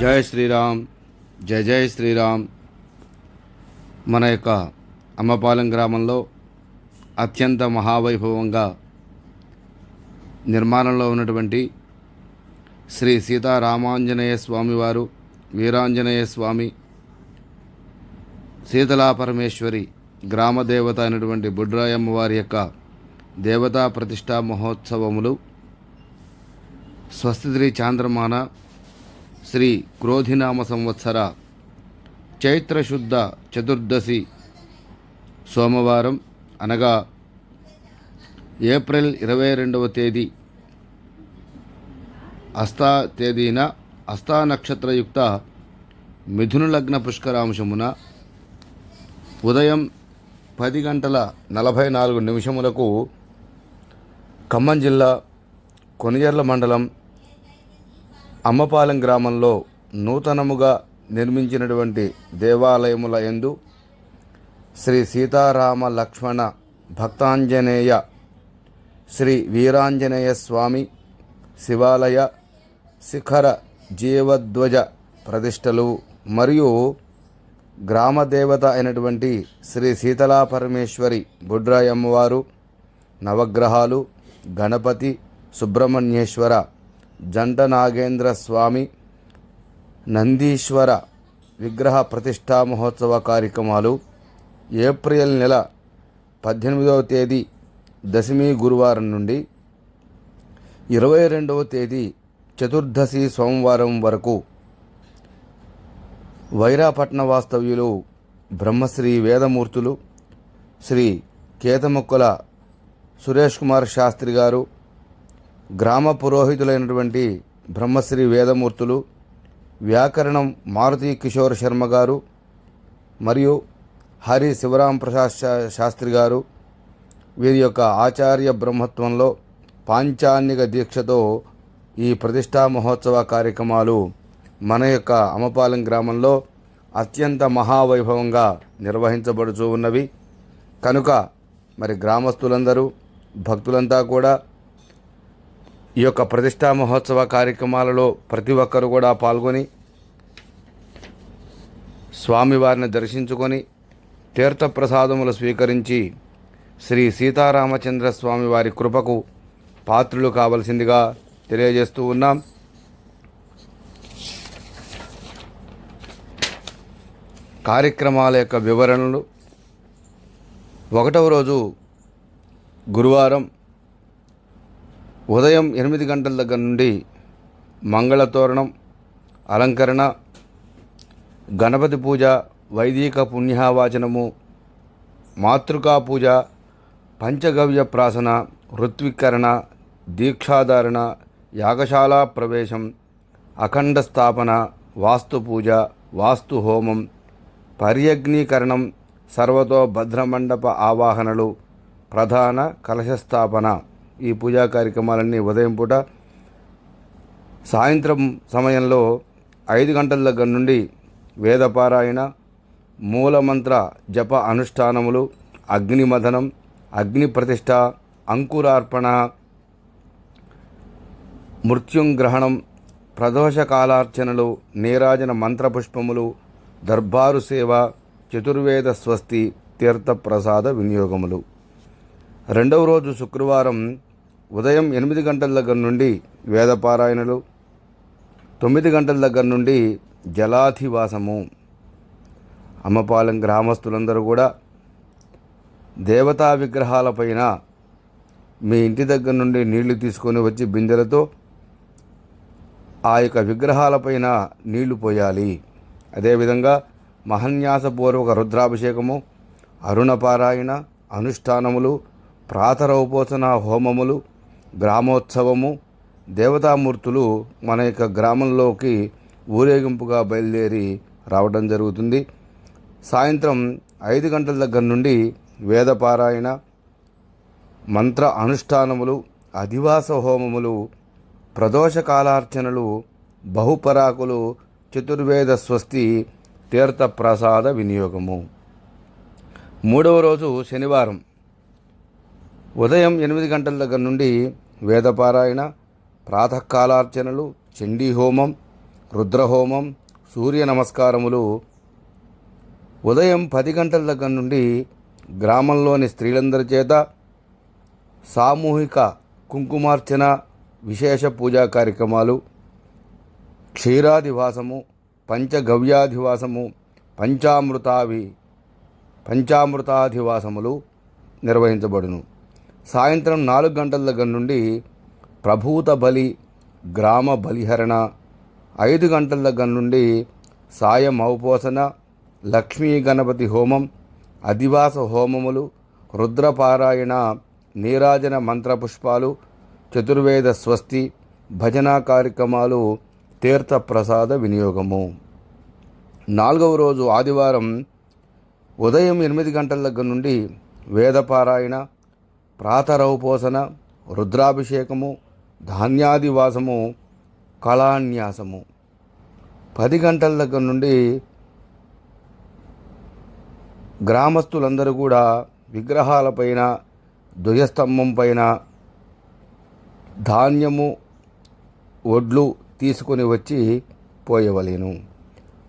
జయ శ్రీరామ్ జయ జయ శ్రీరామ్. మన యొక్క అమ్మపాలెం గ్రామంలో అత్యంత మహావైభవంగా నిర్మాణంలో ఉన్నటువంటి శ్రీ సీతారామాంజనేయ స్వామివారు వీరాంజనేయ స్వామి శీతలా పరమేశ్వరి గ్రామదేవత అయినటువంటి బుడ్రాయమ్మ వారి యొక్క దేవతా ప్రతిష్టా మహోత్సవములు. స్వస్తిశ్రీ చాంద్రమాన శ్రీ క్రోధినామ సంవత్సర చైత్రశుద్ధ చతుర్దశి సోమవారం అనగా ఏప్రిల్ ఇరవై రెండవ తేదీ అస్తా తేదీన అస్తా నక్షత్రయుక్త మిథున లగ్న పుష్కరాంశమున ఉదయం పది గంటల నలభై నాలుగు నిమిషములకు ఖమ్మం జిల్లా కొనియర్ల మండలం అమ్మపాలెం గ్రామంలో నూతనముగా నిర్మించినటువంటి దేవాలయముల యందు శ్రీ సీతారామ లక్ష్మణ భక్తాంజనేయ శ్రీ వీరాంజనేయ స్వామి శివాలయ శిఖర జీవధ్వజ ప్రతిష్టలు మరియు గ్రామదేవత అయినటువంటి శ్రీ సీతలా పరమేశ్వరి బుడ్రాయి అమ్మవారు నవగ్రహాలు గణపతి సుబ్రహ్మణ్యేశ్వర జంట నాగేంద్ర స్వామి నందీశ్వర విగ్రహ ప్రతిష్టా మహోత్సవ కార్యక్రమాలు ఏప్రిల్ నెల పద్దెనిమిదవ తేదీ దశమి గురువారం నుండి ఇరవై రెండవ తేదీ చతుర్దశి సోమవారం వరకు వైరాపట్న వాస్తవ్యులు బ్రహ్మశ్రీ వేదమూర్తులు శ్రీ కేతముక్కల సురేష్ కుమార్ శాస్త్రి గారు గ్రామ పురోహితులైనటువంటి బ్రహ్మశ్రీ వేదమూర్తులు వ్యాకరణం మారుతి కిషోర్ శర్మ గారు మరియు హరి శివరాం ప్రసాద్ శాస్త్రి గారు. వీరి యొక్క ఆచార్య బ్రహ్మత్వంలో పాంచాన్యక దీక్షతో ఈ ప్రతిష్టా మహోత్సవ కార్యక్రమాలు మన యొక్క అమపాలెం గ్రామంలో అత్యంత మహావైభవంగా నిర్వహించబడుతూ ఉన్నవి. కనుక మరి గ్రామస్తులందరూ భక్తులంతా కూడా ఈ యొక్క ప్రతిష్టా మహోత్సవ కార్యక్రమాలలో ప్రతి ఒక్కరు కూడా పాల్గొని స్వామివారిని దర్శించుకొని తీర్థప్రసాదములు స్వీకరించి శ్రీ సీతారామచంద్ర స్వామి వారి కృపకు పాత్రులు కావలసిందిగా తెలియజేస్తూ ఉన్నాం. కార్యక్రమాల యొక్క వివరణలు ఒకటవ రోజు గురువారం ఉదయం ఎనిమిది గంటల దగ్గర నుండి మంగళతోరణం అలంకరణ గణపతి పూజ వైదిక పుణ్యావాచనము మాతృకా పూజ పంచగవ్య ప్రాసన ఋత్వీకరణ దీక్షాధారణ యాగశాల ప్రవేశం అఖండ స్థాపన వాస్తు పూజ వాస్తు హోమం పర్యగ్నీకరణం సర్వతో భద్రమండప ఆవాహనలు ప్రధాన కలశస్థాపన. ఈ పూజా కార్యక్రమాలన్నీ ఉదయం పూట సాయంత్రం సమయంలో ఐదు గంటల దగ్గర నుండి వేదపారాయణ మూలమంత్ర జప అనుష్ఠానములు అగ్నిమథనం అగ్ని ప్రతిష్ట అంకురార్పణ మృత్యుంగ్రహణం ప్రదోష కాలార్చనలు నీరాజన మంత్రపుష్పములు దర్బారు సేవ చతుర్వేద స్వస్తి తీర్థప్రసాద వినియోగములు. రెండవ రోజు శుక్రవారం ఉదయం ఎనిమిది గంటల దగ్గర నుండి వేదపారాయణలు తొమ్మిది గంటల దగ్గర నుండి జలాధివాసము. అమ్మపాలెం గ్రామస్తులందరూ కూడా దేవతా విగ్రహాలపైన మీ ఇంటి దగ్గర నుండి నీళ్ళు తీసుకొని వచ్చి బిందెలతో ఆ యొక్క విగ్రహాలపైన నీళ్ళు పోయాలి. అదేవిధంగా మహన్యాసపూర్వక రుద్రాభిషేకము అరుణపారాయణ అనుష్ఠానములు ప్రాతరోపోసన హోమములు గ్రామోత్సవము దేవతామూర్తులు మన యొక్క గ్రామంలోకి ఊరేగింపుగా బయలుదేరి రావడం జరుగుతుంది. సాయంత్రం ఐదు గంటల దగ్గర నుండి వేదపారాయణ మంత్ర అనుష్ఠానములు అధివాస హోమములు ప్రదోష కాలార్చనలు బహుపరాకులు చతుర్వేద స్వస్తి తీర్థప్రసాద వినియోగము. మూడవ రోజు శనివారం. ఉదయం ఎనిమిది గంటల దగ్గర నుండి వేదపారాయణ ప్రాతకాలార్చనలు చండీ హోమం రుద్రహోమం సూర్య నమస్కారములు. ఉదయం పది గంటల దగ్గర నుండి గ్రామంలోని స్త్రీలందరి చేత సామూహిక కుంకుమార్చన విశేష పూజా కార్యక్రమాలు క్షీరాధివాసము పంచగవ్యాధివాసము పంచామృతావి పంచామృతాధివాసములు నిర్వహించబడును. సాయంత్రం నాలుగు గంటల దగ్గర నుండి ప్రభూత బలి గ్రామ బలిహరణ ఐదు గంటల దగ్గర నుండి సాయం అవపోసన లక్ష్మీ గణపతి హోమం అధివాస హోమములు రుద్రపారాయణ నీరాజన మంత్రపుష్పాలు చతుర్వేద స్వస్తి భజనా కార్యక్రమాలు తీర్థప్రసాద వినియోగము. నాలుగవ రోజు ఆదివారం ఉదయం ఎనిమిది గంటల దగ్గర నుండి వేదపారాయణ ప్రాతరౌపోసన రుద్రాభిషేకము ధాన్యాదివాసము కళాన్యాసము. పది గంటల దగ్గర నుండి గ్రామస్తులందరూ కూడా విగ్రహాలపైన ధ్వజస్తంభం పైన ధాన్యము ఒడ్లు తీసుకొని వచ్చి పోయవలేను.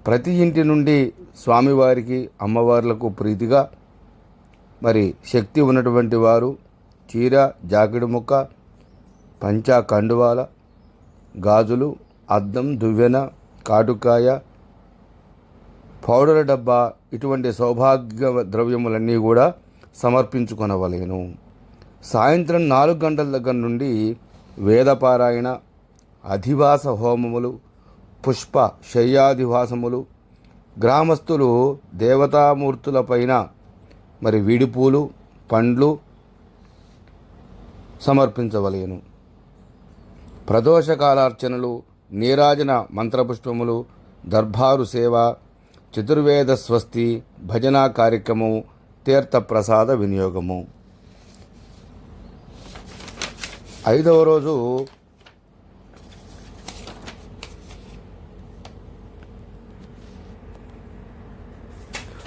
ప్రతి ఇంటి నుండి స్వామివారికి అమ్మవార్లకు ప్రీతిగా మరి శక్తి ఉన్నటువంటి వారు చీర జాకెడు ముక్క పంచా కండువాల గాజులు అద్దం దువ్వెన కాటుకాయ పౌడర్ డబ్బా ఇటువంటి సౌభాగ్య ద్రవ్యములన్నీ కూడా సమర్పించుకొనవలేను. సాయంత్రం నాలుగు గంటల దగ్గర నుండి వేదపారాయణ అధివాస హోమములు పుష్ప శయ్యాధివాసములు గ్రామస్తులు దేవతామూర్తులపైన మరి విడిపూలు పండ్లు సమర్పించవలేను. ప్రదోషకాలార్చనలు నీరాజన మంత్రపుష్పములు దర్బారు సేవ చతుర్వేద స్వస్తి భజనా కార్యక్రమం తీర్థప్రసాద వినియోగము. ఐదవ రోజు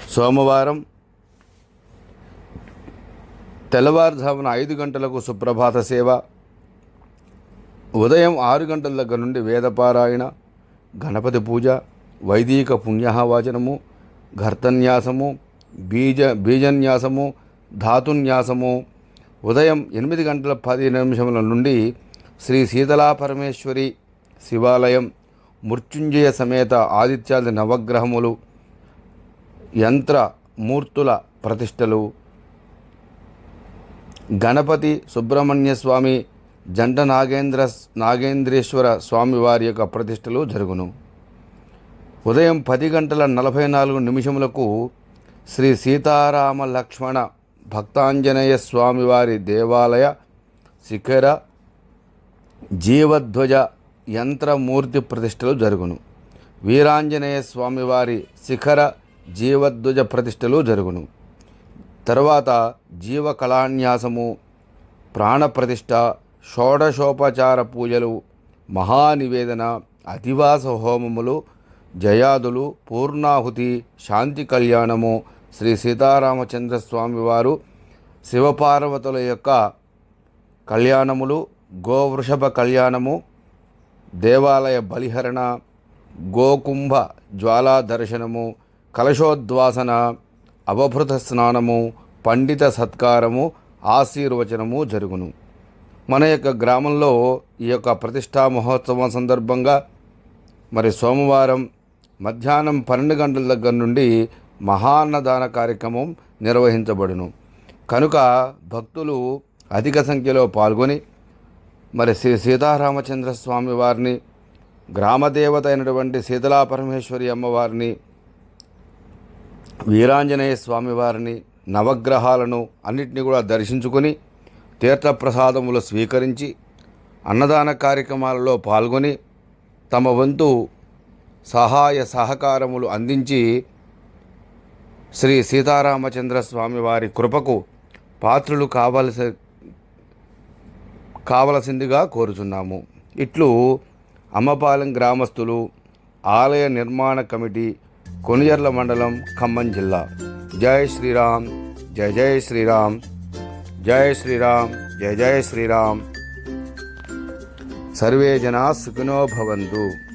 సోమవారం తెల్లవారుజామున ఐదు గంటలకు సుప్రభాత సేవ. ఉదయం ఆరు గంటల దగ్గర నుండి వేదపారాయణ గణపతి పూజ వైదిక పుణ్యవాచనము ఘర్తన్యాసము బీజ బీజన్యాసము ధాతున్యాసము. ఉదయం ఎనిమిది గంటల పది నిమిషముల నుండి శ్రీ శీతలా పరమేశ్వరి శివాలయం మృత్యుంజయ సమేత ఆదిత్యాది నవగ్రహములు యంత్ర మూర్తుల ప్రతిష్టలు. గణపతి సుబ్రహ్మణ్య స్వామి జంట నాగేంద్ర నాగేంద్రేశ్వర స్వామి వారి యొక్క ప్రతిష్టలు జరుగును. ఉదయం పది గంటల నలభై నాలుగు నిమిషములకు శ్రీ సీతారామ లక్ష్మణ భక్తాంజనేయ స్వామివారి దేవాలయ శిఖర జీవధ్వజ యంత్రమూర్తి ప్రతిష్టలు జరుగును. వీరాంజనేయ స్వామివారి శిఖర జీవధ్వజ ప్రతిష్టలు జరుగును. తర్వాత జీవ కళాన్యాసము ప్రాణప్రతిష్ఠ షోడశోపచార పూజలు మహానివేదన అధివాస హోమములు జయాదులు పూర్ణాహుతి శాంతి కళ్యాణము శ్రీ సీతారామచంద్రస్వామి వారు శివపార్వతుల యొక్క కళ్యాణములు గోవృషభ కళ్యాణము దేవాలయ బలిహరణ గోకుంభ జ్వాలా దర్శనము కలశోద్వాసన అవభృత స్నానము పండిత సత్కారము ఆశీర్వచనము జరుగును. మన యొక్క గ్రామంలో ఈ యొక్క ప్రతిష్టా మహోత్సవం సందర్భంగా మరి సోమవారం మధ్యాహ్నం పన్నెండు గంటల దగ్గర నుండి మహాన్నదాన కార్యక్రమం నిర్వహించబడును. కనుక భక్తులు అధిక సంఖ్యలో పాల్గొని మరి శ్రీ సీతారామచంద్ర స్వామి వారిని గ్రామదేవత అయినటువంటి శీతలా పరమేశ్వరి అమ్మవారిని వీరాంజనేయ స్వామి వారిని నవగ్రహాలను అన్నిటిని కూడా దర్శించుకొని తీర్థప్రసాదములు స్వీకరించి అన్నదాన కార్యక్రమాలలో పాల్గొని తమ వంతు సహాయ సహకారములు అందించి శ్రీ సీతారామచంద్ర స్వామి వారి కృపకు పాత్రులు కావలసి కావలసిందిగా కోరుచున్నాము. ఇట్లు అమ్మపాలెం గ్రామస్తులు ఆలయ నిర్మాణ కమిటీ కొనియర్ల మండలం ఖమ్మం జిల్లా. జై శ్రీరామ్ జయ జయ శ్రీరామ్ జయ శ్రీరామ్ జయ జయ శ్రీరామ్. సర్వే జనా సుఖినో భవంతు.